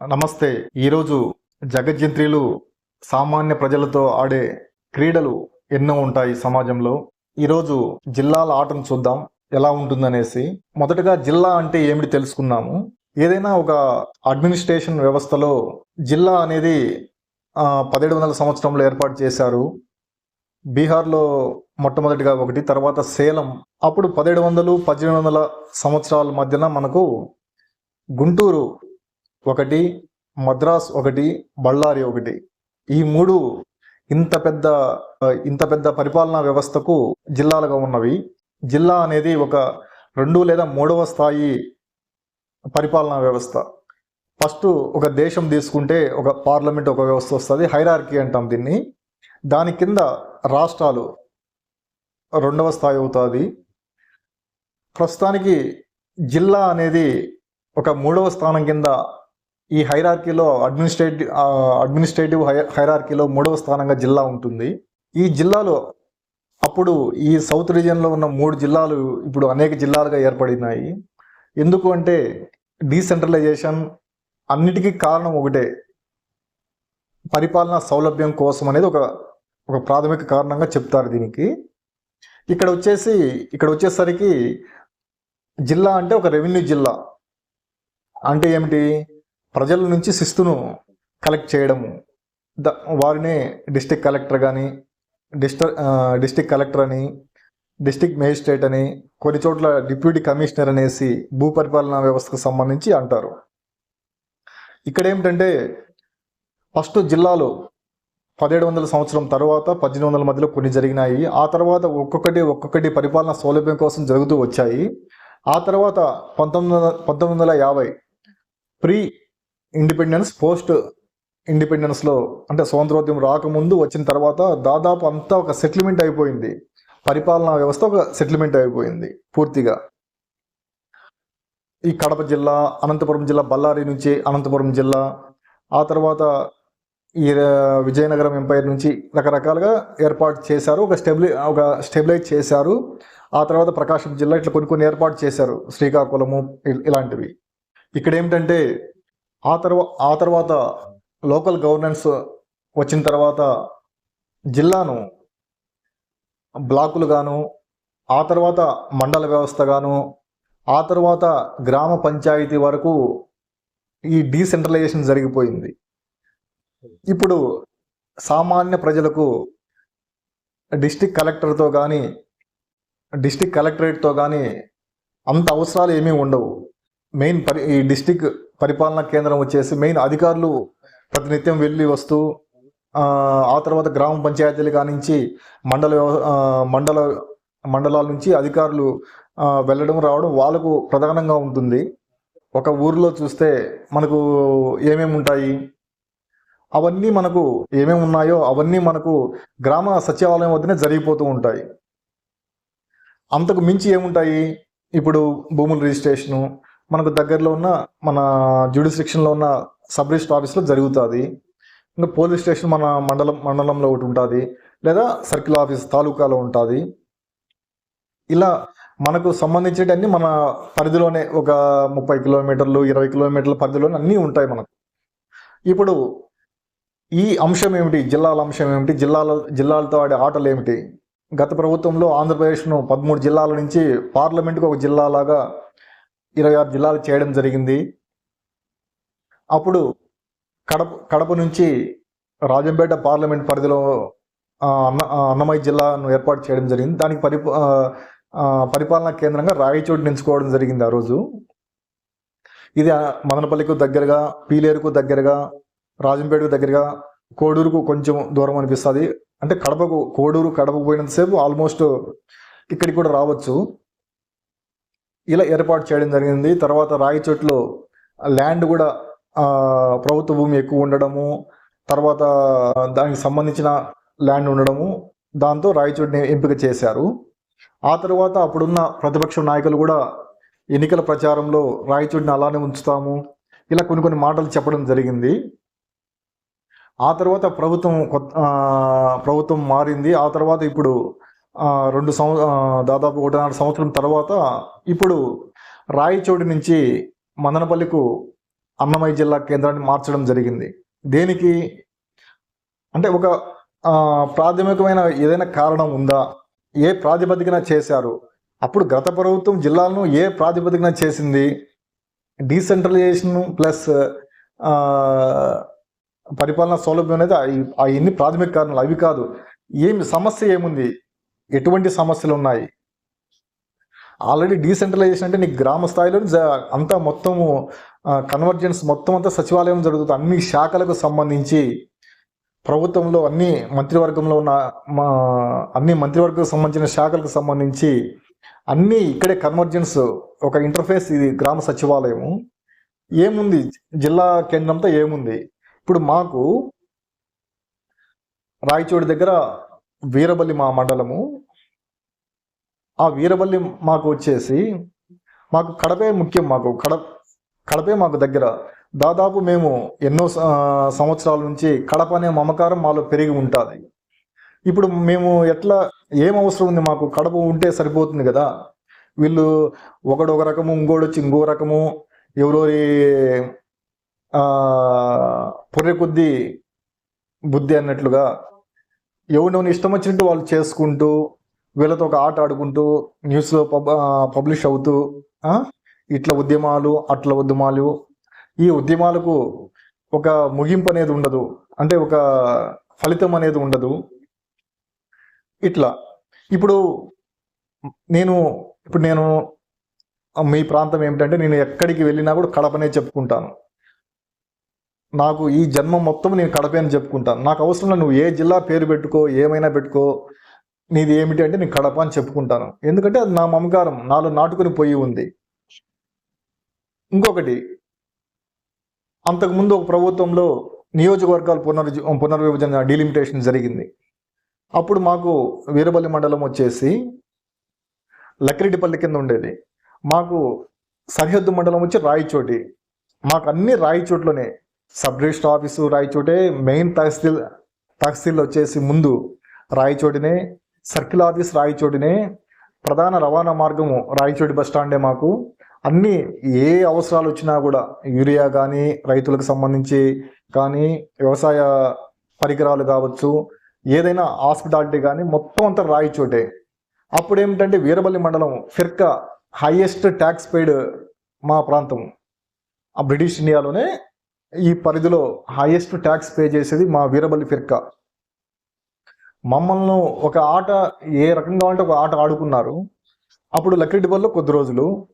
నమస్తే. ఈరోజు జగజ్జంత్రీలు సామాన్య ప్రజలతో ఆడే క్రీడలు ఎన్నో ఉంటాయి సమాజంలో. ఈరోజు జిల్లాల ఆటను చూద్దాం ఎలా ఉంటుందనేసి. మొదటగా జిల్లా అంటే ఏమిటి తెలుసుకున్నాము ఏదైనా ఒక అడ్మినిస్ట్రేషన్ వ్యవస్థలో జిల్లా అనేది పదిహేడు వందల సంవత్సరంలో ఏర్పాటు చేశారు. బీహార్లో మొట్టమొదటిగా ఒకటి తర్వాత సేలం. అప్పుడు పదిహేడు వందలు పద్దెనిమిది వందల సంవత్సరాల మధ్యన మనకు గుంటూరు ఒకటి మద్రాస్ ఒకటి బళ్ళారి ఒకటి. ఈ మూడు ఇంత పెద్ద ఇంత పెద్ద పరిపాలనా వ్యవస్థకు జిల్లాలుగా ఉన్నవి. జిల్లా అనేది ఒక రెండు లేదా మూడవ స్థాయి పరిపాలనా వ్యవస్థ. ఫస్ట్ ఒక దేశం తీసుకుంటే ఒక పార్లమెంట్ ఒక వ్యవస్థ వస్తుంది హైరార్కీ అంటాం దీన్ని. దాని కింద రాష్ట్రాలు రెండవ స్థాయి అవుతుంది. ప్రస్తుతానికి జిల్లా అనేది ఒక మూడవ స్థానం కింద ఈ హైరార్కీలో అడ్మినిస్ట్రేటివ్ అడ్మినిస్ట్రేటివ్ హైరార్కీలో మూడవ స్థానంగా జిల్లా ఉంటుంది. ఈ జిల్లాలో అప్పుడు ఈ సౌత్ రీజియన్లో ఉన్న మూడు జిల్లాలు ఇప్పుడు అనేక జిల్లాలుగా ఏర్పడినాయి. ఎందుకు అంటే డీసెంట్రలైజేషన్ అన్నిటికీ కారణం ఒకటే. పరిపాలనా సౌలభ్యం కోసం అనేది ఒక ఒక ప్రాథమిక కారణంగా చెప్తారు దీనికి. ఇక్కడ వచ్చేసి ఇక్కడ వచ్చేసరికి జిల్లా అంటే ఒక రెవెన్యూ జిల్లా. అంటే ఏమిటి? ప్రజల నుంచి శిస్తును కలెక్ట్ చేయడము. ద వారిని డిస్టిక్ కలెక్టర్ కానీ డిస్ట డిస్టిక్ కలెక్టర్ అని డిస్టిక్ మేజిస్ట్రేట్ అని కొన్ని చోట్ల డిప్యూటీ కమిషనర్ అనేసి భూ పరిపాలనా వ్యవస్థకు సంబంధించి అంటారు. ఇక్కడ ఏమిటంటే ఫస్ట్ జిల్లాలో పదిహేడు వందల సంవత్సరం తర్వాత పద్దెనిమిది వందల మధ్యలో కొన్ని జరిగినాయి. ఆ తర్వాత ఒక్కొక్కటి ఒక్కొక్కటి పరిపాలన సౌలభ్యం కోసం జరుగుతూ వచ్చాయి. ఆ తర్వాత పంతొమ్మిది వందల పంతొమ్మిది వందల యాభై ప్రీ ఇండిపెండెన్స్ పోస్ట్ ఇండిపెండెన్స్లో అంటే స్వాతంత్రోద్యమం రాకముందు వచ్చిన తర్వాత దాదాపు అంతా ఒక సెటిల్మెంట్ అయిపోయింది. పరిపాలనా వ్యవస్థ ఒక సెటిల్మెంట్ అయిపోయింది పూర్తిగా. ఈ కడప జిల్లా అనంతపురం జిల్లా బళ్ళారి నుంచి అనంతపురం జిల్లా ఆ తర్వాత ఈ విజయనగరం ఎంపైర్ నుంచి రకరకాలుగా ఏర్పాటు చేశారు. ఒక స్టెబిలై ఒక స్టెబిలైజ్ చేశారు. ఆ తర్వాత ప్రకాశం జిల్లా ఇట్లా కొన్ని కొన్ని ఏర్పాటు చేశారు. శ్రీకాకుళము ఇలాంటివి. ఇక్కడ ఏమిటంటే ఆ తర్వా ఆ తర్వాత లోకల్ గవర్నెన్స్ వచ్చిన తర్వాత జిల్లాను బ్లాకులుగాను ఆ తర్వాత మండల వ్యవస్థగాను ఆ తర్వాత గ్రామ పంచాయతీ వరకు ఈ డీసెంట్రలైజేషన్ జరిగిపోయింది. ఇప్పుడు సామాన్య ప్రజలకు డిస్టిక్ కలెక్టర్తో కానీ డిస్టిక్ కలెక్టరేట్తో కానీ అంత అవసరాలు ఏమీ ఉండవు. మెయిన్ పరి ఈ డిస్టిక్ పరిపాలనా కేంద్రం వచ్చేసి మెయిన్ అధికారులు ప్రతినిత్యం వెళ్ళి వస్తూ ఆ తర్వాత గ్రామ పంచాయతీలు కానించి మండల మండల మండలాల నుంచి అధికారులు వెళ్ళడం రావడం వాళ్ళకు ప్రధానంగా ఉంటుంది. ఒక ఊరిలో చూస్తే మనకు ఏమేమి ఉంటాయి? అవన్నీ మనకు ఏమేమి ఉన్నాయో అవన్నీ మనకు గ్రామ సచివాలయం వద్దనే జరిగిపోతూ ఉంటాయి. అంతకు మించి ఏముంటాయి? ఇప్పుడు భూముల రిజిస్ట్రేషను మనకు దగ్గరలో ఉన్న మన జ్యుడిస్డిక్షన్లో ఉన్న సబ్ రిజిస్టర్ ఆఫీస్లో జరుగుతుంది. ఇంకా పోలీస్ స్టేషన్ మన మండలం మండలంలో ఒకటి ఉంటుంది. లేదా సర్కిల్ ఆఫీస్ తాలూకాలో ఉంటుంది. ఇలా మనకు సంబంధించేటన్నీ మన పరిధిలోనే ఒక ముప్పై కిలోమీటర్లు ఇరవై కిలోమీటర్ల పరిధిలోనే అన్నీ ఉంటాయి మనకు. ఇప్పుడు ఈ అంశం ఏమిటి? జిల్లాల అంశం ఏమిటి? జిల్లాల జిల్లాలతో ఆడే ఆటలు ఏమిటి? గత ప్రభుత్వంలో ఆంధ్రప్రదేశ్ను పదమూడు జిల్లాల నుంచి పార్లమెంట్కు ఒక జిల్లాలాగా ఇరవై ఆరు జిల్లాలు చేయడం జరిగింది. అప్పుడు కడప కడప నుంచి రాజంపేట పార్లమెంట్ పరిధిలో అన్న అన్నమయ్య జిల్లాను ఏర్పాటు చేయడం జరిగింది. దానికి పరి పరిపాలనా కేంద్రంగా రాయచోటు ఎంచుకోవడం జరిగింది ఆ రోజు. ఇది మదనపల్లికు దగ్గరగా పీలేరుకు దగ్గరగా రాజంపేటకు దగ్గరగా కోడూరుకు కొంచెం దూరం అనిపిస్తుంది. అంటే కడపకు కోడూరు కడపకు పోయినంతసేపు ఆల్మోస్ట్ ఇక్కడికి కూడా రావచ్చు. ఇలా ఏర్పాటు చేయడం జరిగింది. తర్వాత రాయి చెట్లు ల్యాండ్ కూడా ప్రభుత్వ భూమి ఎక్కువ ఉండడము తర్వాత దానికి సంబంధించిన ల్యాండ్ ఉండడము దాంతో రాయచోటిని ఎంపిక చేశారు. ఆ తర్వాత అప్పుడున్న ప్రతిపక్ష నాయకులు కూడా ఎన్నికల ప్రచారంలో రాయచోటిని అలానే ఉంచుతాము ఇలా కొన్ని కొన్ని మాటలు చెప్పడం జరిగింది. ఆ తర్వాత ప్రభుత్వం కొత్త ప్రభుత్వం మారింది. ఆ తర్వాత ఇప్పుడు రెండు సంవ దాదాపు ఒకటిన్నర సంవత్సరం తర్వాత ఇప్పుడు రాయచోటి నుంచి మదనపల్లికు అన్నమయ్య జిల్లా కేంద్రాన్ని మార్చడం జరిగింది. దేనికి? అంటే ఒక ప్రాథమికమైన ఏదైనా కారణం ఉందా? ఏ ప్రాతిపదికన చేశారు? అప్పుడు గత ప్రభుత్వం జిల్లాలను ఏ ప్రాతిపదికన చేసింది? డీసెంట్రలైజేషన్ ప్లస్ పరిపాలనా పరిపాలన సౌలభ్యం అనేది ఆ ఎన్ని ప్రాథమిక కారణాలు? అవి కాదు. ఏమి సమస్య ఏముంది? ఎటువంటి సమస్యలు ఉన్నాయి? ఆల్రెడీ డీసెంట్రలైజేషన్ అంటే నీకు గ్రామ స్థాయిలో అంతా మొత్తము కన్వర్జెన్స్ మొత్తం అంతా సచివాలయం జరుగుతుంది. అన్ని శాఖలకు సంబంధించి ప్రభుత్వంలో అన్ని మంత్రివర్గంలో ఉన్న మా అన్ని మంత్రివర్గకు సంబంధించిన శాఖలకు సంబంధించి అన్నీ ఇక్కడే కన్వర్జెన్స్ ఒక ఇంటర్ఫేస్ ఇది గ్రామ సచివాలయం ఏముంది? జిల్లా కేంద్రంతో ఏముంది? ఇప్పుడు మాకు రాయచోటి దగ్గర వీరబల్లి మా మండలము. ఆ వీరబల్లి మాకు వచ్చేసి మాకు కడపే ముఖ్యం మాకు. కడ కడపే మాకు దగ్గర. దాదాపు మేము ఎన్నో సంవత్సరాల నుంచి కడప అనే మమకారం మాలో పెరిగి ఉంటుంది. ఇప్పుడు మేము ఎట్లా ఏం అవసరం ఉంది మాకు? కడప ఉంటే సరిపోతుంది కదా. వీళ్ళు ఒకడు ఒక రకము ఇంకోటి వచ్చి ఇంకో రకము ఎవరోరి పొర్రె కొద్దీ బుద్ధి అన్నట్లుగా ఎవరిని ఇష్టం వచ్చినట్టు వాళ్ళు చేసుకుంటూ వీళ్ళతో ఒక ఆట ఆడుకుంటూ న్యూస్లో పబ్ పబ్లిష్ అవుతూ ఇట్లా ఉద్యమాలు అట్ల ఉద్యమాలు. ఈ ఉద్యమాలకు ఒక ముగింపు అనేది ఉండదు. అంటే ఒక ఫలితం అనేది ఉండదు. ఇట్లా. ఇప్పుడు నేను ఇప్పుడు నేను మీ ప్రాంతం ఏమిటంటే నేను ఎక్కడికి వెళ్ళినా కూడా కడపనే చెప్పుకుంటాను. నాకు ఈ జన్మ మొత్తం నేను కడపే అని చెప్పుకుంటాను నాకు అవసరం నువ్వు ఏ జిల్లా పేరు పెట్టుకో ఏమైనా పెట్టుకో నీది ఏమిటి అంటే నేను కడప అని చెప్పుకుంటాను. ఎందుకంటే అది నా మమకారం నాలో నాటుకుని పోయి ఉంది. ఇంకొకటి అంతకుముందు ఒక ప్రభుత్వంలో నియోజకవర్గాల పునర్ పునర్విభజన డీలిమిటేషన్ జరిగింది. అప్పుడు మాకు వీరపల్లి మండలం వచ్చేసి లక్కిరెడ్డిపల్లి కింద ఉండేది. మాకు సరిహద్దు మండలం వచ్చి రాయచోటి. మాకు అన్ని రాయచోట్లోనే సబ్ రిజిస్టర్ ఆఫీసు రాయచోటే మెయిన్ తహసీల్ తహసీల్ వచ్చేసి ముందు రాయచోటినే సర్కిల్ ఆఫీస్ రాయచోటినే ప్రధాన రవాణా మార్గము రాయచోటి బస్ స్టాండే మాకు. అన్ని ఏ అవసరాలు వచ్చినా కూడా యూరియా కానీ రైతులకు సంబంధించి కానీ వ్యవసాయ పరికరాలు కావచ్చు ఏదైనా హాస్పిటాలిటీ కానీ మొత్తం అంతా రాయచోటే. అప్పుడు ఏమిటంటే వీరబల్లి మండలం ఫిర్కా హైయెస్ట్ ట్యాక్స్ పెయిడ్ మా ప్రాంతం. ఆ బ్రిటిష్ ఇండియాలోనే ఈ పరిధిలో హైయెస్ట్ ట్యాక్స్ పే చేసేది మా వీరబల్లి ఫిర్కా. మమ్మల్ని ఒక ఆట ఏ రకంగా అంటే ఒక ఆట ఆడుకున్నారు. అప్పుడు లక్కిడిపల్లిలో కొద్ది రోజులు.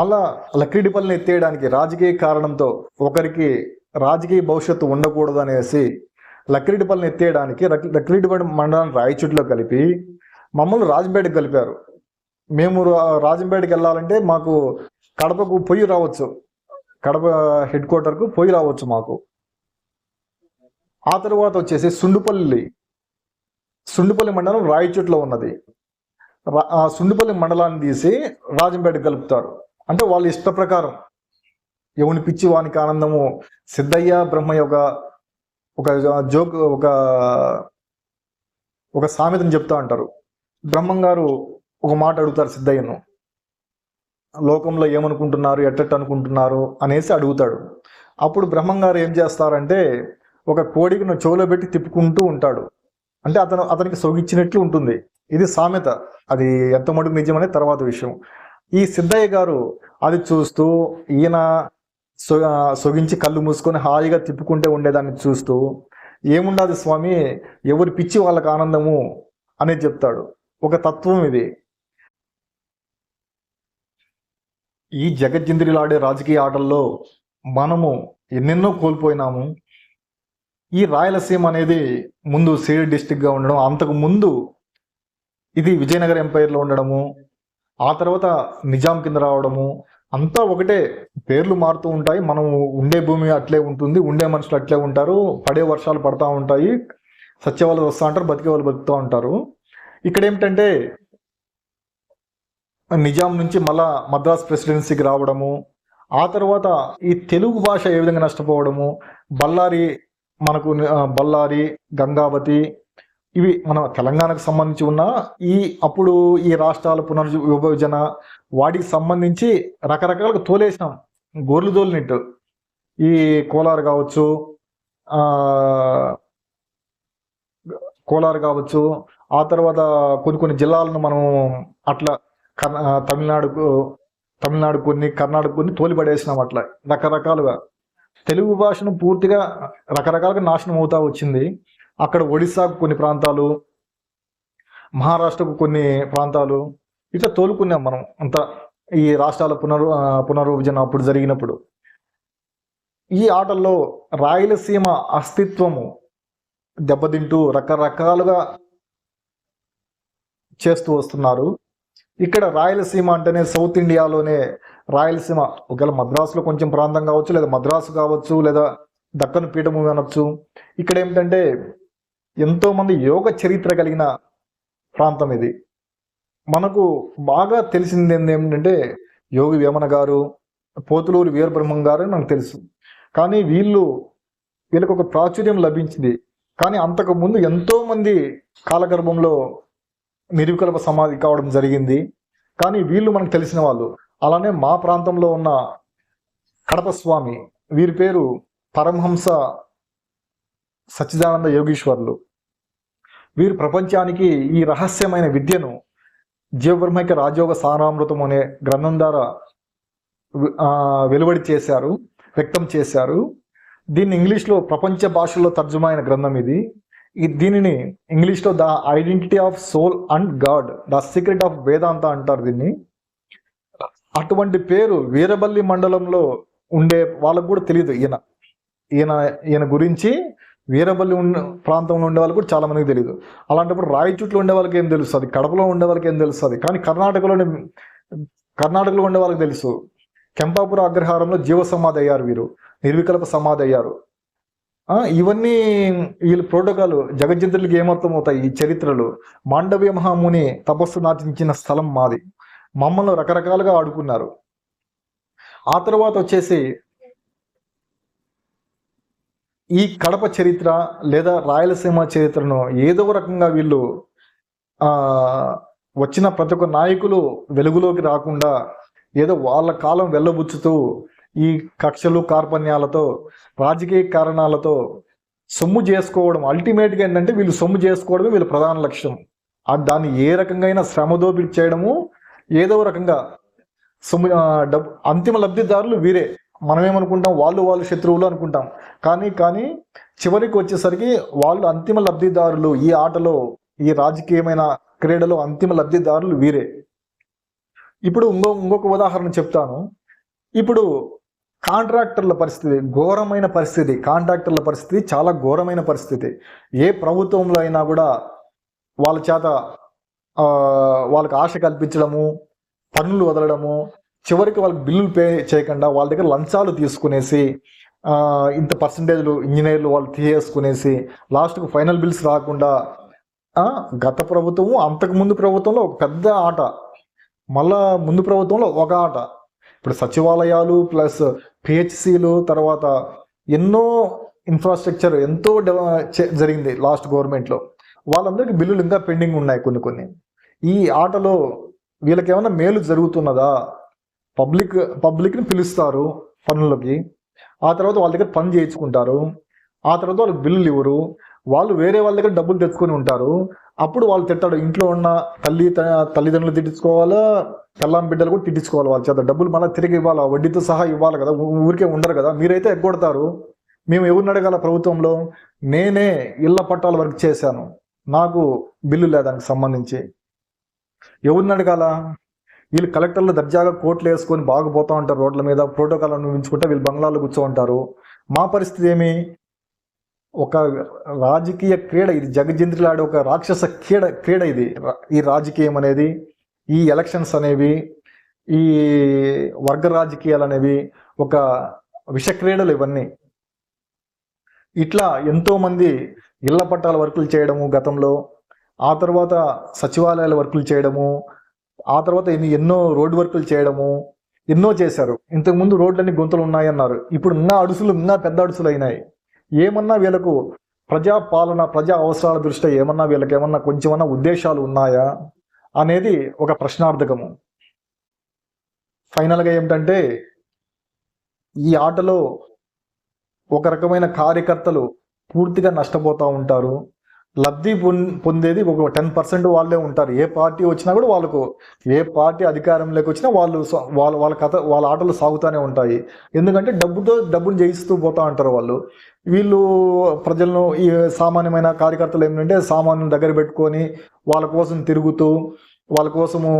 మళ్ళా లక్కిడిపల్లిని ఎత్తేయడానికి రాజకీయ కారణంతో ఒకరికి రాజకీయ భవిష్యత్తు ఉండకూడదు అనేసి లక్కిరెడ్డిపల్లిని ఎత్తేయడానికి లక్రీడిపల్లి మండలాన్ని రాయచోటిలో కలిపి మమ్మల్ని రాజంపేటకు కలిపారు. మేము రాజంపేటకి వెళ్ళాలంటే మాకు కడపకు పొయ్యి రావచ్చు. కడప హెడ్ క్వార్టర్కు పోయి రావచ్చు మాకు. ఆ తర్వాత వచ్చేసి సుండుపల్లి. సుండుపల్లి మండలం రాయచోట్లో ఉన్నది. రా- ఆ సుండుపల్లి మండలాన్ని తీసి రాజంపేట కలుపుతారు. అంటే వాళ్ళ ఇష్ట ప్రకారం. ఎవని పిచ్చి వానికి ఆనందము సిద్ధయ్య బ్రహ్మయ్య ఒక ఒక జోక్ ఒక ఒక సామెతను చెప్తా అంటారు బ్రహ్మం గారు ఒక మాట అడుగుతారు సిద్ధయ్యను. లోకంలో ఏమనుకుంటున్నారు ఎట్టట్టు అనుకుంటున్నారు అనేసి అడుగుతాడు. అప్పుడు బ్రహ్మం గారు ఏం చేస్తారంటే ఒక కోడికి నువ్వు చెవులో పెట్టి తిప్పుకుంటూ ఉంటాడు. అంటే అతను అతనికి సొగిచ్చినట్లు ఉంటుంది. ఇది సామెత. అది ఎంత మటుకు నిజమనే తర్వాత విషయం. ఈ సిద్ధయ్య గారు అది చూస్తూ ఈయన సొ సొగించి కళ్ళు మూసుకొని హాయిగా తిప్పుకుంటే ఉండేదాన్ని చూస్తూ ఏముండదు స్వామి? ఎవరి పిచ్చి వాళ్ళకి ఆనందము? అనేది చెప్తాడు. ఒక తత్వం ఇది. ఈ జగజ్జింద్రిలాడే రాజకీయ ఆటల్లో మనము ఎన్నెన్నో కోల్పోయినాము. ఈ రాయలసీమ అనేది ముందు సేడ్ డిస్టిక్గా ఉండడం అంతకు ముందు ఇది విజయనగర ఎంపైర్లో ఉండడము ఆ తర్వాత నిజాం కింద రావడము అంతా ఒకటే పేర్లు మారుతూ ఉంటాయి. మనం ఉండే భూమి అట్లే ఉంటుంది ఉండే మనుషులు అట్లే ఉంటారు పడే వర్షాలు పడతా ఉంటాయి సత్యవాళ్ళు వస్తూ ఉంటారు బతికే వాళ్ళు బతుకుతూ ఉంటారు. ఇక్కడ ఏమిటంటే నిజాం నుంచి మళ్ళా మద్రాస్ ప్రెసిడెన్సీకి రావడము ఆ తర్వాత ఈ తెలుగు భాష ఏ విధంగా నష్టపోవడము బళ్ళారి మనకు బళ్ళారి గంగావతి ఇవి మన తెలంగాణకు సంబంధించి ఉన్న ఈ అప్పుడు ఈ రాష్ట్రాల పునర్విభజన వాటికి సంబంధించి రకరకాలుగా తోలేసినాం. గోర్లు తోలినట్టు. ఈ కోలార్ కావచ్చు కోలార్ కావచ్చు ఆ తర్వాత కొన్ని కొన్ని జిల్లాలను మనం అట్లా తమిళనాడుకు తమిళనాడు కొన్ని కర్ణాటక కొన్ని తోలిపడేసినాం అట్లా రకరకాలుగా. తెలుగు భాషను పూర్తిగా రకరకాలుగా నాశనం అవుతా వచ్చింది. అక్కడ ఒడిశాకు కొన్ని ప్రాంతాలు మహారాష్ట్రకు కొన్ని ప్రాంతాలు ఇట్లా తోలుకున్నాం మనం. అంతా ఈ రాష్ట్రాల పునరు పునరుభజన పునర్విభజన అప్పుడు జరిగినప్పుడు. ఈ ఆటల్లో రాయలసీమ అస్తిత్వము దెబ్బతింటూ రకరకాలుగా చేస్తూ వస్తున్నారు. ఇక్కడ రాయలసీమ అంటేనే సౌత్ ఇండియాలోనే రాయలసీమ. ఒకవేళ మద్రాసులో కొంచెం ప్రాంతం కావచ్చు లేదా మద్రాసు కావచ్చు లేదా దక్కను పీఠము అనొచ్చు. ఇక్కడ ఏమిటంటే ఎంతోమంది యోగ చరిత్ర కలిగిన ప్రాంతం ఇది. మనకు బాగా తెలిసింది ఏంది యోగి వేమన గారు పోతులూరి వీరబ్రహ్మం గారు అని నాకు తెలుసు. కానీ వీళ్ళు వీళ్ళకు ఒక ప్రాచుర్యం లభించింది. కానీ అంతకుముందు ఎంతోమంది కాలగర్భంలో నిరుకల్ప సమాధి కావడం జరిగింది. కానీ వీళ్ళు మనకు తెలిసిన వాళ్ళు అలానే మా ప్రాంతంలో ఉన్న కడప స్వామి వీరి పేరు పరమహంస సచ్చిదానంద యోగీశ్వర్లు. వీరు ప్రపంచానికి ఈ రహస్యమైన విద్యను జీవబ్రహ్మైక రాజయోగ సారామృతం అనే గ్రంథం ద్వారా వెలువడి చేశారు వ్యక్తం చేశారు. దీన్ని ఇంగ్లీష్లో ప్రపంచ భాషల్లో తర్జుమైన గ్రంథం ఇది. దీనిని ఇంగ్లీష్లో the identity of soul and God the secret of Vedanta అంటారు దీన్ని. అటువంటి పేరు వీరబల్లి మండలంలో ఉండే వాళ్ళకు కూడా తెలియదు ఈయన. ఈయన ఈయన గురించి వీరబల్లి ఉన్న ప్రాంతంలో ఉండే వాళ్ళకు కూడా చాలా మందికి తెలియదు అలాంటప్పుడు రాయచుట్లో ఉండే వాళ్ళకి ఏం తెలుస్తుంది? కడపలో ఉండే వాళ్ళకి ఏం తెలుస్తుంది? కానీ కర్ణాటకలోని కర్ణాటకలో ఉండే వాళ్ళకి తెలుసు. కెంపాపుర అగ్రహారంలో జీవ సమాధి అయ్యారు వీరు. నిర్వికల్ప సమాధి అయ్యారు. ఇవన్నీ వీళ్ళ ప్రోటోకాల్ జగజ్జంతులకి ఏమర్థం అవుతాయి ఈ చరిత్రలు. మాండవ్య మహాముని తపస్సు నాటించిన స్థలం మాది. మమ్మల్ని రకరకాలుగా ఆడుకున్నారు. ఆ తర్వాత వచ్చేసి ఈ కడప చరిత్ర లేదా రాయలసీమ చరిత్రను ఏదో రకంగా వీళ్ళు వచ్చిన ప్రతి ఒక్క నాయకులు వెలుగులోకి రాకుండా ఏదో వాళ్ళ కాలం వెళ్ళబుచ్చుతూ ఈ కక్షలు కార్పణ్యాలతో రాజకీయ కారణాలతో సొమ్ము చేసుకోవడం. అల్టిమేట్గా ఏంటంటే వీళ్ళు సొమ్ము చేసుకోవడమే వీళ్ళ ప్రధాన లక్ష్యం. దాన్ని ఏ రకంగా అయినా శ్రమదోపిడి చేయడము ఏదో రకంగా సొమ్ము డబ్బు అంతిమ లబ్ధిదారులు వీరే. మనమేమనుకుంటాం? వాళ్ళు వాళ్ళు శత్రువులు అనుకుంటాం. కానీ కానీ చివరికి వచ్చేసరికి వాళ్ళు అంతిమ లబ్ధిదారులు. ఈ ఆటలో ఈ రాజకీయమైన క్రీడలో అంతిమ లబ్ధిదారులు వీరే. ఇప్పుడు ఇంకో ఇంకొక ఉదాహరణ చెప్తాను. ఇప్పుడు కాంట్రాక్టర్ల పరిస్థితి ఘోరమైన పరిస్థితి. కాంట్రాక్టర్ల పరిస్థితి చాలా ఘోరమైన పరిస్థితి. ఏ ప్రభుత్వంలో అయినా కూడా వాళ్ళ చేత వాళ్ళకి ఆశ కల్పించడము పన్నులు వదలడము చివరికి వాళ్ళకి బిల్లులు పే చేయకుండా వాళ్ళ దగ్గర లంచాలు తీసుకునేసి ఇంత పర్సంటేజ్లు ఇంజనీర్లు వాళ్ళు తీసేసుకునేసి లాస్ట్కు ఫైనల్ బిల్స్ రాకుండా గత ప్రభుత్వము అంతకు ముందు ప్రభుత్వంలో ఒక పెద్ద ఆట. మళ్ళా ముందు ప్రభుత్వంలో ఒక ఆట. ఇప్పుడు సచివాలయాలు ప్లస్ పిహెచ్సిలు తర్వాత ఎన్నో ఇన్ఫ్రాస్ట్రక్చర్ ఎంతో జరిగింది లాస్ట్ గవర్నమెంట్లో వాళ్ళందరికీ బిల్లులు ఇంకా పెండింగ్ ఉన్నాయి కొన్ని కొన్ని. ఈ ఆటలో వీళ్ళకి ఏమైనా మేలు జరుగుతున్నదా? పబ్లిక్ పబ్లిక్ని పిలుస్తారు పనులకి. ఆ తర్వాత వాళ్ళ దగ్గర పని చేయించుకుంటారు. ఆ తర్వాత వాళ్ళకి బిల్లులు ఇవ్వరు. వాళ్ళు వేరే వాళ్ళ దగ్గర డబ్బులు తెచ్చుకొని ఉంటారు. అప్పుడు వాళ్ళు తిట్టాడు. ఇంట్లో ఉన్న తల్లి త- తల్లిదండ్రులు తిట్టించుకోవాలా? కల్లాం బిడ్డలు కూడా తిట్టించుకోవాలి వాళ్ళ చేత. డబ్బులు మళ్ళీ తిరిగి ఇవ్వాలా? వడ్డీతో సహా ఇవ్వాలి కదా. ఊరికే ఉండరు కదా. మీరైతే ఎగ్గొడతారు. మేము ఎవరిని అడగాల ప్రభుత్వంలో? నేనే ఇళ్ళ పట్టాల వర్క్ చేశాను. నాకు బిల్లు లేదు దానికి సంబంధించి. ఎవరిని అడగాల? వీళ్ళు కలెక్టర్లు దర్జాగా కోట్లు వేసుకొని బాగుపోతా ఉంటారు రోడ్ల మీద. ప్రోటోకాల్ అనుభవించుకుంటే వీళ్ళు బంగ్లాలో కూర్చో ఉంటారు. మా పరిస్థితి ఏమి? ఒక రాజకీయ క్రీడ ఇది జగజింద్రులాడే ఒక రాక్షస క్రీడ క్రీడ ఇది. ఈ రాజకీయం అనేది ఈ ఎలక్షన్స్ అనేవి ఈ వర్గ రాజకీయాలు అనేవి ఒక విష క్రీడలు ఇవన్నీ. ఇట్లా ఎంతోమంది ఇళ్ళ పట్టాల వర్కులు చేయడము గతంలో ఆ తర్వాత సచివాలయాల వర్కులు చేయడము ఆ తర్వాత ఎన్నో రోడ్డు వర్కులు చేయడము ఎన్నో చేశారు. ఇంతకుముందు రోడ్లన్నీ గుంతలు ఉన్నాయన్నారు ఇప్పుడు ఇంకా అడుసులు ఇంకా పెద్ద అడుసులు అయినాయి. ఏమన్నా వీళ్ళకు ప్రజా పాలన ప్రజా అవసరాల దృష్ట్యా ఏమన్నా వీళ్ళకి ఏమన్నా కొంచెమన్నా ఉద్దేశాలు ఉన్నాయా అనేది ఒక ప్రశ్నార్థకము. ఫైనల్గా ఏమిటంటే ఈ ఆటలో ఒక రకమైన కార్యకర్తలు పూర్తిగా నష్టపోతూ ఉంటారు. లబ్ధి పొందేది ఒక టెన్ పర్సెంట్ వాళ్ళే ఉంటారు. ఏ పార్టీ వచ్చినా కూడా వాళ్ళకు ఏ పార్టీ అధికారంలోకి వచ్చినా వాళ్ళు వాళ్ళ వాళ్ళ కథ వాళ్ళ ఆటలు సాగుతూనే ఉంటాయి. ఎందుకంటే డబ్బుతో డబ్బును జయిస్తూ పోతా ఉంటారు వాళ్ళు. వీళ్ళు ప్రజలను ఈ సామాన్యమైన కార్యకర్తలు ఏంటంటే సామాన్యుని దగ్గర పెట్టుకొని వాళ్ళ కోసం తిరుగుతూ వాళ్ళ కోసము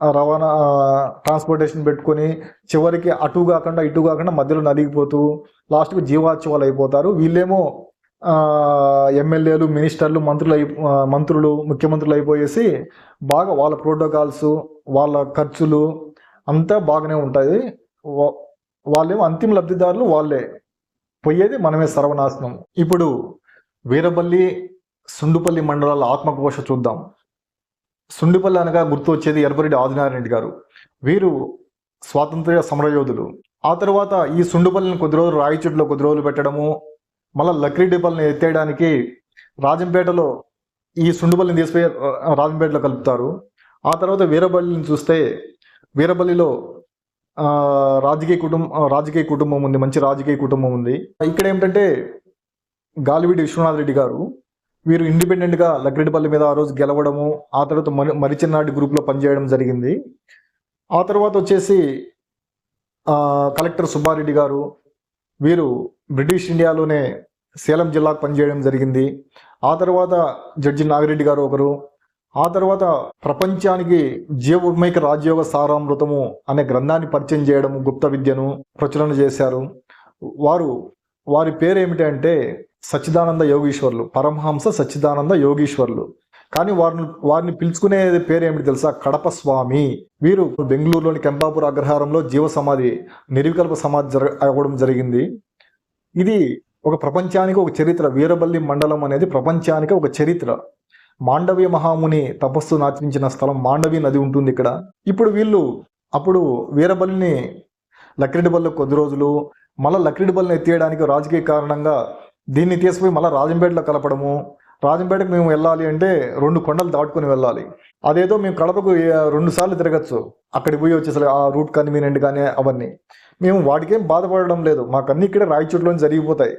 రవాణా ట్రాన్స్పోర్టేషన్ పెట్టుకొని చివరికి అటు కాకుండా ఇటు కాకుండా మధ్యలో నలిగిపోతూ లాస్ట్కి జీవాత్సవాలు అయిపోతారు. వీళ్ళేమో ఎమ్మెల్యేలు మినిస్టర్లు మంత్రులు అయి మంత్రులు ముఖ్యమంత్రులు అయిపోయేసి బాగా వాళ్ళ ప్రోటోకాల్స్ వాళ్ళ ఖర్చులు అంతా బాగానే ఉంటాయి. వాళ్ళేమో అంతిమ లబ్ధిదారులు వాళ్ళే. పోయేది మనమే సర్వనాశనం. ఇప్పుడు వీరబల్లి సుండుపల్లి మండలాల ఆత్మఘోష చూద్దాం. సుండిపల్లి అనగా గుర్తు వచ్చేది ఎర్బరెడ్డి ఆదినారాయణ గారు. వీరు స్వాతంత్ర్య సమరయోధులు. ఆ తర్వాత ఈ సుండుపల్లిని కొద్ది రోజులు రాయచుట్లో కొద్ది రోజులు పెట్టడము మళ్ళీ లక్రీడిపల్లిని ఎత్తేయడానికి రాజంపేటలో ఈ సుండుపల్లిని తీసిపోయి రాజంపేటలో కలుపుతారు. ఆ తర్వాత వీరబల్లిని చూస్తే వీరబల్లిలో రాజకీయ కుటుంబం రాజకీయ కుటుంబం ఉంది మంచి రాజకీయ కుటుంబం ఉంది. ఇక్కడ ఏమిటంటే గాలివిడి విశ్వనాథ్ రెడ్డి గారు వీరు ఇండిపెండెంట్గా లక్రెడ్డిపల్లి మీద ఆ రోజు గెలవడము ఆ తర్వాత మరి మరిచిన్నాటి గ్రూప్లో పనిచేయడం జరిగింది. ఆ తర్వాత వచ్చేసి కలెక్టర్ సుబ్బారెడ్డి గారు వీరు బ్రిటిష్ ఇండియాలోనే సేలం జిల్లాకు పనిచేయడం జరిగింది. ఆ తర్వాత జడ్జి నాగిరెడ్డి గారు ఒకరు ఆ తర్వాత ప్రపంచానికి జీవోన్మైక రాజ్యోగ సారామృతము అనే గ్రంథాన్ని పరిచయం చేయడం గుప్త విద్యను ప్రచురణ చేశారు. వారు వారి పేరు ఏమిటి అంటే సచ్చిదానంద యోగీశ్వర్లు పరమహంస సచ్చిదానంద యోగీశ్వర్లు. కానీ వారిని వారిని పిలుచుకునే పేరు ఏమిటి తెలుసా? కడప స్వామి వీరు బెంగళూరులోని కెంపాపూర్ అగ్రహారంలో జీవ సమాధి నిర్వికల్ప సమాధి జరగ అవ్వడం జరిగింది. ఇది ఒక ప్రపంచానికి ఒక చరిత్ర. వీరబల్లి మండలం అనేది ప్రపంచానికి ఒక చరిత్ర. మాండవ్య మహాముని తపస్సు ఆచరించిన స్థలం మాండవి నది ఉంటుంది ఇక్కడ. ఇప్పుడు వీళ్ళు అప్పుడు వీరబల్లిని లక్రెడ్డిబల్లో కొద్ది రోజులు మళ్ళీ లక్రెడ్డిబల్ని ఎత్తేయడానికి రాజకీయ కారణంగా దీన్ని తీసుకుపోయి మళ్ళీ రాజంపేటలో కలపడము. రాజంపేటకు మేము వెళ్ళాలి అంటే రెండు కొండలు దాటుకొని వెళ్ళాలి. అదేదో మేము కడపకు రెండు సార్లు తిరగచ్చు. అక్కడికి పోయి వచ్చేసరి ఆ రూట్ కన్వీనియంట్ కానీ అవన్నీ. మేము వాటికేం బాధపడడం లేదు. మాకు అన్ని ఇక్కడే రాయచోట్లోనే జరిగిపోతాయి.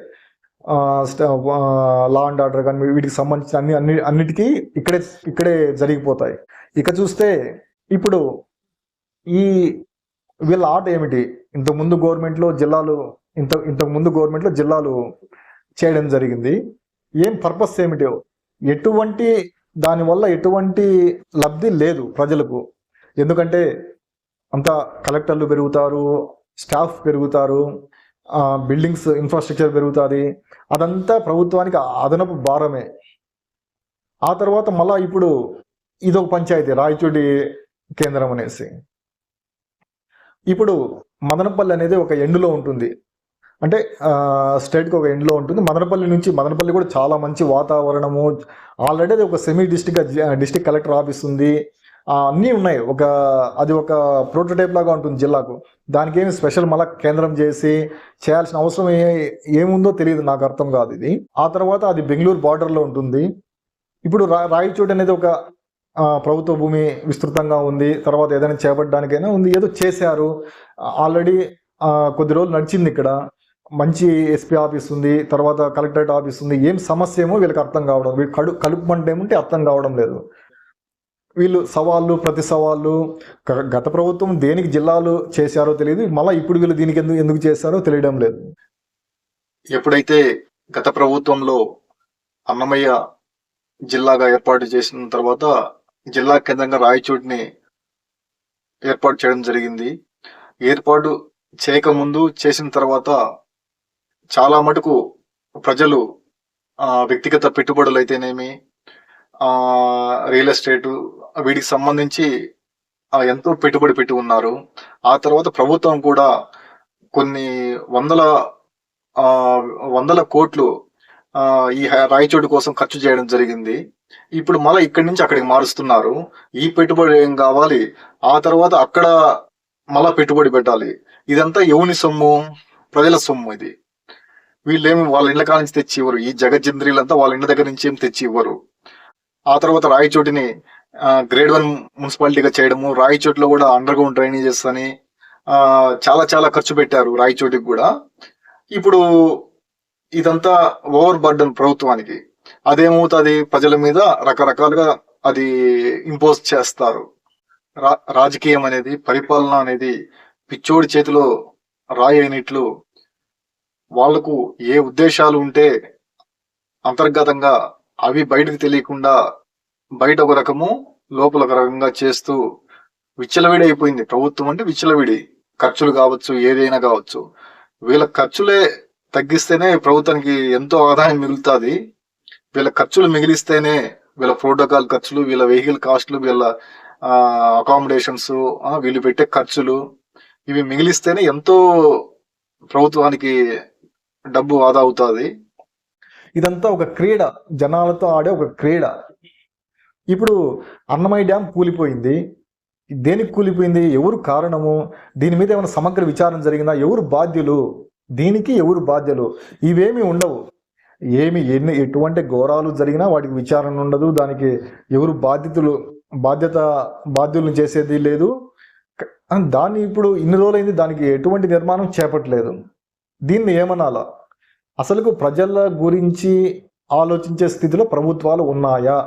లా అండ్ ఆర్డర్ కానీ వీటికి సంబంధించిన అన్ని అన్ని అన్నిటికీ ఇక్కడే ఇక్కడే జరిగిపోతాయి. ఇక చూస్తే ఇప్పుడు ఈ వీళ్ళ ఆట ఏమిటి? ఇంతకుముందు గవర్నమెంట్లో జిల్లాలు ఇంత ఇంతకు ముందు గవర్నమెంట్లో జిల్లాలు చేయడం జరిగింది. ఏం పర్పస్ ఏమిటో? ఎటువంటి దానివల్ల ఎటువంటి లబ్ధి లేదు ప్రజలకు. ఎందుకంటే అంత కలెక్టర్లు పెరుగుతారు స్టాఫ్ పెరుగుతారు బిల్డింగ్స్ ఇన్ఫ్రాస్ట్రక్చర్ పెరుగుతుంది. అదంతా ప్రభుత్వానికి అదనపు భారమే. ఆ తర్వాత మళ్ళా ఇప్పుడు ఇదొక పంచాయతీ రాయచూడి కేంద్రం అనేసి. ఇప్పుడు మదనపల్లి అనేది ఒక ఎండులో ఉంటుంది. అంటే స్టేట్కి ఒక ఎండ్లో ఉంటుంది. మదనపల్లి నుంచి మదనపల్లి కూడా చాలా మంచి వాతావరణము. ఆల్రెడీ అది ఒక semi district district collector office ఉంది. అన్నీ ఉన్నాయి. ఒక అది ఒక ప్రోటోటైప్ లాగా ఉంటుంది జిల్లాకు. దానికి ఏమి స్పెషల్ మళ్ళా కేంద్రం చేసి చేయాల్సిన అవసరం ఏ ఏముందో తెలియదు నాకు అర్థం కాదు ఇది. ఆ తర్వాత అది బెంగళూరు బార్డర్లో ఉంటుంది. ఇప్పుడు రా రాయచోటి అనేది ఒక ప్రభుత్వ భూమి విస్తృతంగా ఉంది. తర్వాత ఏదైనా చేపట్టడానికైనా ఉంది. ఏదో చేశారు. ఆల్రెడీ కొద్ది రోజులు నడిచింది ఇక్కడ. మంచి ఎస్పీ ఆఫీస్ ఉంది. తర్వాత కలెక్టరేట్ ఆఫీస్ ఉంది. ఏం సమస్య ఏమో వీళ్ళకి అర్థం కావడం. వీళ్ళు కడు కలుపుమంటే ఏముంటే అర్థం కావడం లేదు. వీళ్ళు సవాళ్ళు ప్రతి సవాళ్ళు గత ప్రభుత్వం దేనికి జిల్లాలు చేశారో తెలియదు. మళ్ళీ ఇప్పుడు వీళ్ళు దీనికి ఎందుకు ఎందుకు చేశారో తెలియడం లేదు. ఎప్పుడైతే గత ప్రభుత్వంలో అన్నమయ్య జిల్లాగా ఏర్పాటు చేసిన తర్వాత జిల్లా కేంద్రంగా రాయచోటిని ఏర్పాటు చేయడం జరిగింది. ఏర్పాటు చేయకముందు చేసిన తర్వాత చాలా మటుకు ప్రజలు వ్యక్తిగత పెట్టుబడులు అయితేనేమి రియల్ ఎస్టేటు వీటికి సంబంధించి ఎంతో పెట్టుబడి పెట్టి ఉన్నారు. ఆ తర్వాత ప్రభుత్వం కూడా కొన్ని వందల ఆ వందల కోట్లు ఈ రాయచోటు కోసం ఖర్చు చేయడం జరిగింది. ఇప్పుడు మళ్ళీ ఇక్కడి నుంచి అక్కడికి మారుస్తున్నారు. ఈ పెట్టుబడి ఏం కావాలి? ఆ తర్వాత అక్కడ మళ్ళా పెట్టుబడి పెట్టాలి. ఇదంతా ఎవని సొమ్ము? ప్రజల సొమ్ము ఇది. వీళ్ళేమి వాళ్ళ ఇండ్ల కాడ నుంచి తెచ్చి ఇవ్వరు. ఈ జగజ్జంద్రీలంతా వాళ్ళ ఇంటి దగ్గర నుంచి ఏం తెచ్చి ఇవ్వరు. ఆ తర్వాత రాయచోటిని గ్రేడ్ వన్ మున్సిపాలిటీగా చేయడము రాయచోటిలో కూడా అండర్ గ్రౌండ్ డ్రైనేజెస్ అని చాలా చాలా ఖర్చు పెట్టారు రాయచోటికి కూడా. ఇప్పుడు ఇదంతా ఓవర్ బర్డన్ ప్రభుత్వానికి. అదేమవుతుంది? ప్రజల మీద రకరకాలుగా అది ఇంపోజ్ చేస్తారు. రా- రాజకీయం అనేది పరిపాలన అనేది పిచ్చోడి చేతిలో రాయి అయినట్లు వాళ్ళకు ఏ ఉద్దేశాలు ఉంటే అంతర్గతంగా అవి బయటకు తెలియకుండా బయట ఒక రకము లోపల ఒక రకంగా చేస్తూ విచ్చలవిడి అయిపోయింది ప్రభుత్వం అంటే విచ్చలవిడి. ఖర్చులు కావచ్చు ఏదైనా కావచ్చు. వీళ్ళ ఖర్చులే తగ్గిస్తేనే ప్రభుత్వానికి ఎంతో ఆదాయం మిగులుతుంది. వీళ్ళ ఖర్చులు మిగిలిస్తేనే వీళ్ళ ప్రోటోకాల్ ఖర్చులు వీళ్ళ వెహికల్ కాస్ట్లు వీళ్ళ అకామిడేషన్స్ వీళ్ళు పెట్టే ఖర్చులు ఇవి మిగిలిస్తేనే ఎంతో ప్రభుత్వానికి డబ్బు ఆదా అవుతుంది. ఇదంతా ఒక క్రీడ. జనాలతో ఆడే ఒక క్రీడ. ఇప్పుడు అన్నమయ్య డ్యామ్ కూలిపోయింది. దేనికి కూలిపోయింది? ఎవరు కారణము? దీని మీద ఏమైనా సమగ్ర విచారణ జరిగిందా? ఎవరు బాధ్యులు? దీనికి ఎవరు బాధ్యులు? ఇవేమీ ఉండవు. ఏమి ఎన్ని ఎటువంటి ఘోరాలు జరిగినా వాటికి విచారణ ఉండదు. దానికి ఎవరు బాధ్యతలు బాధ్యత బాధ్యులను చేసేది లేదు. దాన్ని ఇప్పుడు ఇన్ని రోజులైంది దానికి ఎటువంటి నిర్మాణం చేపట్టలేదు. దీన్ని ఏమనాలా? అసలుకు ప్రజల గురించి ఆలోచించే స్థితిలో ప్రభుత్వాలు ఉన్నాయా?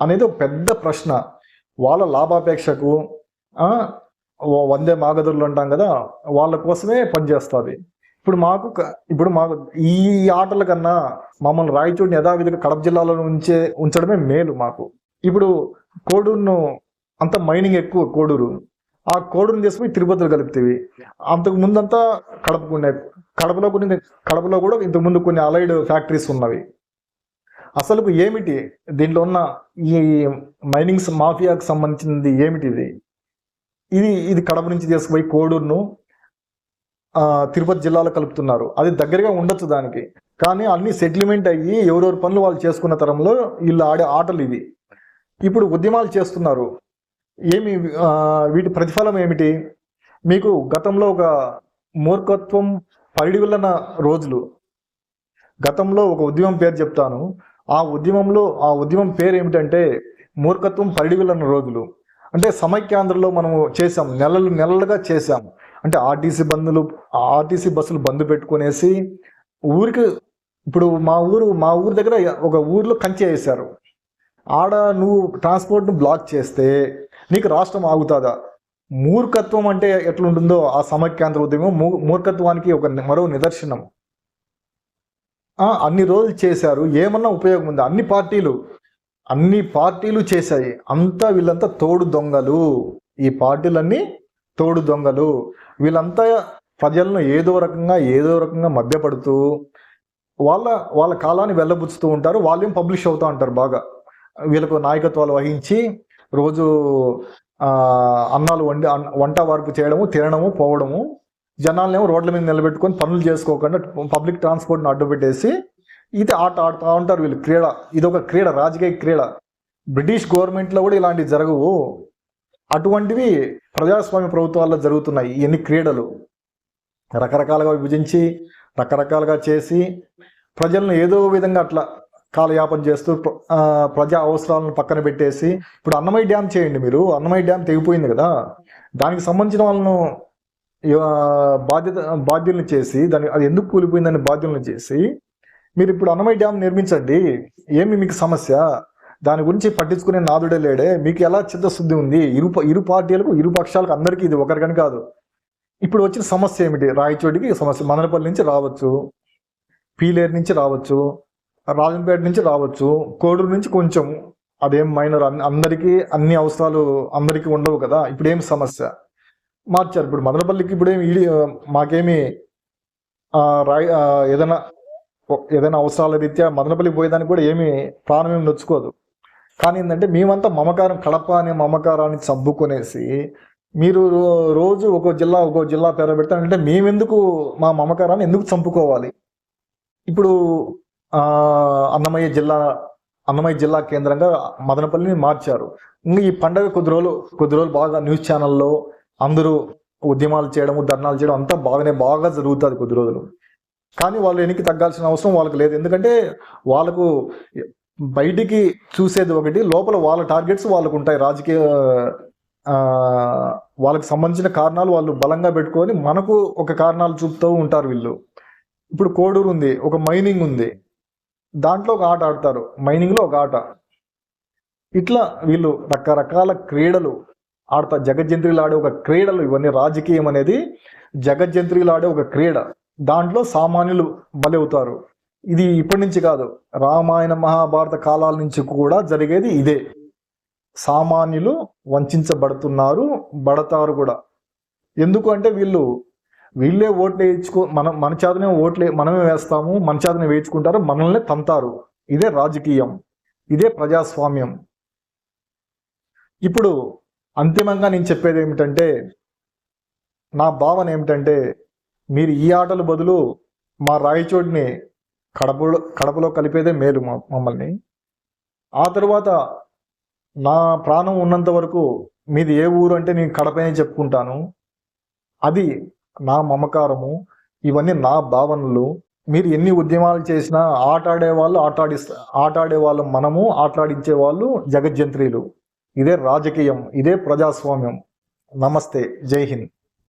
అనేది ఒక పెద్ద ప్రశ్న. వాళ్ళ లాభాపేక్షకు వందే మాగదుర్లు అంటాం కదా వాళ్ళ కోసమే పనిచేస్తుంది. ఇప్పుడు మాకు ఇప్పుడు మాకు ఈ ఆటల కన్నా మమ్మల్ని రాయచూడిని యథావిధిగా కడప జిల్లాలో ఉంచే ఉంచడమే మేలు మాకు. ఇప్పుడు కోడూరును అంత మైనింగ్ ఎక్కువ కోడూరు. ఆ కోడూరుని తీసుకుని తిరుపతిలో కలుపుతీవి. అంతకు ముందంతా కడపకునే కడపలో కొన్ని కడపలో కూడా ఇంతకు ముందు కొన్ని అలైడ్ ఫ్యాక్టరీస్ ఉన్నవి. అసలు ఏమిటి? దీంట్లో ఉన్న ఈ మైనింగ్స్ మాఫియాకు సంబంధించింది ఏమిటి ఇది? ఇది ఇది కడప నుంచి తీసుకుపోయి కోడూరును తిరుపతి జిల్లాలో కలుపుతున్నారు. అది దగ్గరగా ఉండొచ్చు దానికి. కానీ అన్ని సెటిల్మెంట్ అయ్యి ఎవరెవరి పనులు వాళ్ళు చేసుకున్న తరంలో వీళ్ళు ఆడే ఆటలు ఇవి. ఇప్పుడు ఉద్యమాలు చేస్తున్నారు. ఏమి వీటి ప్రతిఫలం ఏమిటి? మీకు గతంలో ఒక మూర్ఖత్వం పరిడివిల్లన రోజులు. గతంలో ఒక ఉద్యమం పేరు చెప్తాను. ఆ ఉద్యమంలో ఆ ఉద్యమం పేరు ఏమిటంటే మూర్ఖత్వం పరిడిగులన్న రోజులు. అంటే సమైక్యాంధ్రలో మనము చేసాం నెలలు నెలలుగా చేసాం అంటే ఆర్టీసీ బంధులు ఆర్టీసీ బస్సులు బంద్ పెట్టుకునేసి ఊరికి ఇప్పుడు మా ఊరు మా ఊరు దగ్గర ఒక ఊర్లో కంచె వేశారు. ఆడ నువ్వు ట్రాన్స్పోర్ట్ను బ్లాక్ చేస్తే నీకు రాష్ట్రం ఆగుతుందా? మూర్ఖత్వం అంటే ఎట్లుంటుందో ఆ సమైక్యాంధ్ర ఉద్యమం మూ- మూర్ఖత్వానికి ఒక మరో నిదర్శనం. అన్ని రోజులు చేశారు. ఏమన్నా ఉపయోగం ఉంది? అన్ని పార్టీలు. అన్ని పార్టీలు చేశాయి. అంతా వీళ్ళంతా తోడు దొంగలు. ఈ పార్టీలన్నీ తోడు దొంగలు. వీళ్ళంతా ప్రజలను ఏదో రకంగా ఏదో రకంగా మధ్యపడుతూ వాళ్ళ వాళ్ళ కాలాన్ని వెళ్ళబుచ్చుతూ ఉంటారు. వాళ్ళేం పబ్లిష్ అవుతూ ఉంటారు బాగా. వీళ్ళకు నాయకత్వాలు వహించి రోజు అన్నాలు వండి అన్- వంట వార్పు చేయడము తినడము పోవడము జనాలనేమో రోడ్ల మీద నిలబెట్టుకొని పనులు చేసుకోకుండా పబ్లిక్ ట్రాన్స్పోర్ట్ని అడ్డు పెట్టేసి ఇది ఆట ఆడుతూ ఉంటారు వీళ్ళు. క్రీడ. ఇది ఒక క్రీడ రాజకీయ క్రీడ. బ్రిటిష్ గవర్నమెంట్లో కూడా ఇలాంటివి జరగవు. అటువంటివి ప్రజాస్వామ్య ప్రభుత్వాల్లో జరుగుతున్నాయి ఇవన్నీ క్రీడలు. రకరకాలుగా విభజించి రకరకాలుగా చేసి ప్రజలను ఏదో విధంగా అట్లా కాలయాపన చేస్తూ ప్ర- ప్రజా అవసరాలను పక్కన పెట్టేసి ఇప్పుడు అన్నమయ్య డ్యామ్ చేయండి మీరు. అన్నమయ్య డ్యామ్ తెగిపోయింది కదా. దానికి సంబంధించిన వాళ్ళను బాధ్యత బాధ్యులను చేసి దాని అది ఎందుకు కూలిపోయిందని బాధ్యులను చేసి మీరు ఇప్పుడు అన్నమయ్య డ్యామ్ నిర్మించండి ఏమి మీకు సమస్య? దాని గురించి పట్టించుకునే నాదుడే లేడే మీకు ఎలా చిత్తశుద్ధి ఉంది? ఇరు ఇరు పార్టీలకు ఇరు పక్షాలకు అందరికీ ఇది ఒకరికని కాదు. ఇప్పుడు వచ్చిన సమస్య ఏమిటి? రాయచోటికి సమస్య మదనపల్లి నుంచి రావచ్చు పీలేరు నుంచి రావచ్చు రాజంపేట నుంచి రావచ్చు కోడూరు నుంచి కొంచెం అదేం మైనర్ అందరికీ అన్ని అవసరాలు అందరికీ ఉండవు కదా? ఇప్పుడు ఏం సమస్య? మార్చారు. ఇప్పుడు మదనపల్లికి ఇప్పుడు ఏమి ఈడి మాకేమి ఆ, ఏదైనా ఏదైనా అవసరాల రీత్యా మదనపల్లికి పోయేదానికి కూడా ఏమి ప్రాణం ఏమి నొచ్చుకోదు. కానీ ఏంటంటే మేమంతా మమకారం కడప అనే మమకారాన్ని చంపుకొనేసి మీరు రో- రోజు ఒక్కో జిల్లా ఒక్కో జిల్లా పేరు పెడతానంటే మేమెందుకు మా మమకారాన్ని ఎందుకు చంపుకోవాలి? ఇప్పుడు అన్నమయ్య జిల్లా అన్నమయ్య జిల్లా కేంద్రంగా మదనపల్లిని మార్చారు. ఇంకా ఈ పండగ కొద్ది రోజులు కొద్ది రోజులు బాగా న్యూస్ ఛానల్లో అందరూ ఉద్యమాలు చేయడము ధర్నాలు చేయడం అంతా బాగానే బాగా జరుగుతుంది కొద్ది రోజులు. కానీ వాళ్ళు వెనక్కి తగ్గాల్సిన అవసరం వాళ్ళకి లేదు. ఎందుకంటే వాళ్ళకు బయటికి చూసేది ఒకటి లోపల వాళ్ళ టార్గెట్స్ వాళ్ళకు ఉంటాయి. రాజకీయ వాళ్ళకి సంబంధించిన కారణాలు వాళ్ళు బలంగా పెట్టుకొని మనకు ఒక కారణాలు చూపుతూ ఉంటారు వీళ్ళు. ఇప్పుడు కోడూరు ఉంది ఒక మైనింగ్ ఉంది. దాంట్లో ఒక ఆట ఆడతారు మైనింగ్లో ఒక ఆట. ఇట్లా వీళ్ళు రకరకాల క్రీడలు ఆడతా జగజ్జంత్రిలాడే ఒక క్రీడలు ఇవన్నీ రాజకీయం అనేది జగజ్జంత్రీలు ఆడే ఒక క్రీడ. దాంట్లో సామాన్యులు బలవుతారు. ఇది ఇప్పటి నుంచి కాదు. రామాయణ మహాభారత కాలాల నుంచి కూడా జరిగేది ఇదే. సామాన్యులు వంచబడుతున్నారు బడతారు కూడా. ఎందుకు అంటే వీళ్ళు వీళ్ళే ఓట్లు వేయించుకో మనం మన చేతనే ఓట్లే మనమే వేస్తాము మన చేతనే వేయించుకుంటారు మనల్ని తంతారు. ఇదే రాజకీయం. ఇదే ప్రజాస్వామ్యం. ఇప్పుడు అంతిమంగా నేను చెప్పేది ఏమిటంటే నా భావన ఏమిటంటే మీరు ఈ ఆటల బదులు మా రాయచోటిని కడపలో కడపలో కలిపేదే మేలు మమ్మల్ని. ఆ తర్వాత నా ప్రాణం ఉన్నంత వరకు మీది ఏ ఊరు అంటే నేను కడపనే చెప్పుకుంటాను. అది నా మమకారము ఇవన్నీ నా భావనలు. మీరు ఎన్ని ఉద్యమాలు చేసినా ఆట ఆడే వాళ్ళు ఆట ఆటాడే ఆట ఆడే వాళ్ళు మనము ఆటలాడించే వాళ్ళు జగజ్జంత్రీలు. ఇదే రాజకీయం ఇదే ప్రజాస్వామ్యం. నమస్తే జై హింద్.